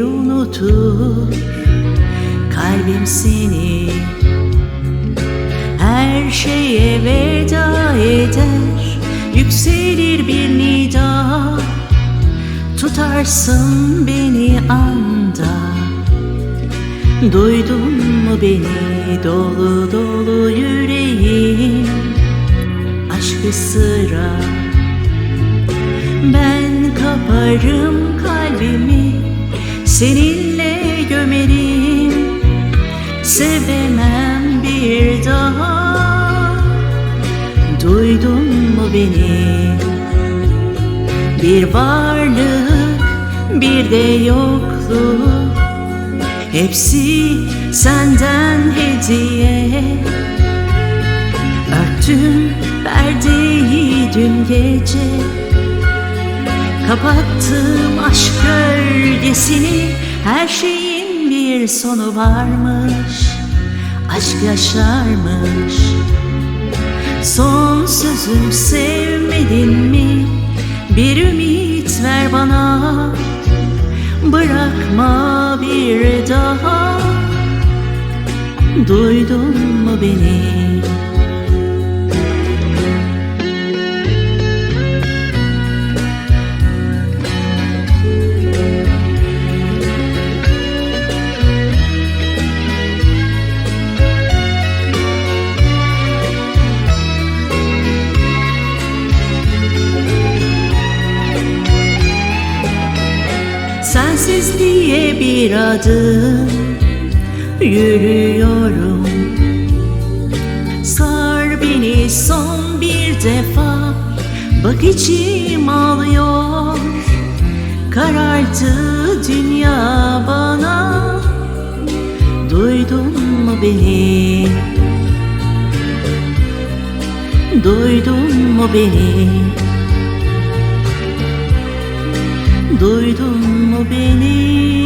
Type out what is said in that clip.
unutur Kalbim seni. Her şeye veda eder Yükselir bir nida. Tutarsın beni anda. Duydun mu beni dolu dolu yüreğim? Aşkı sıra. Ben kaparım kalbimi Seninle gömerim. Sevemem bir daha. Duydun mu beni? Bir varlık bir de yokluk. Hepsi senden hediye. Örttüm perdeyi dün gece Kapattım aşk gölgesini Her şeyin bir sonu varmış Aşk yaşarmış Son sözüm sevmedin mi? Bir ümit ver bana Bırakma bir daha Duydun mu beni? Sensizliğe bir adım yürüyorum Sar beni son bir defa Bak içim ağlıyor Karardı dünya bana Duydun mu beni? Duydun mu beni? Duydun mu beni?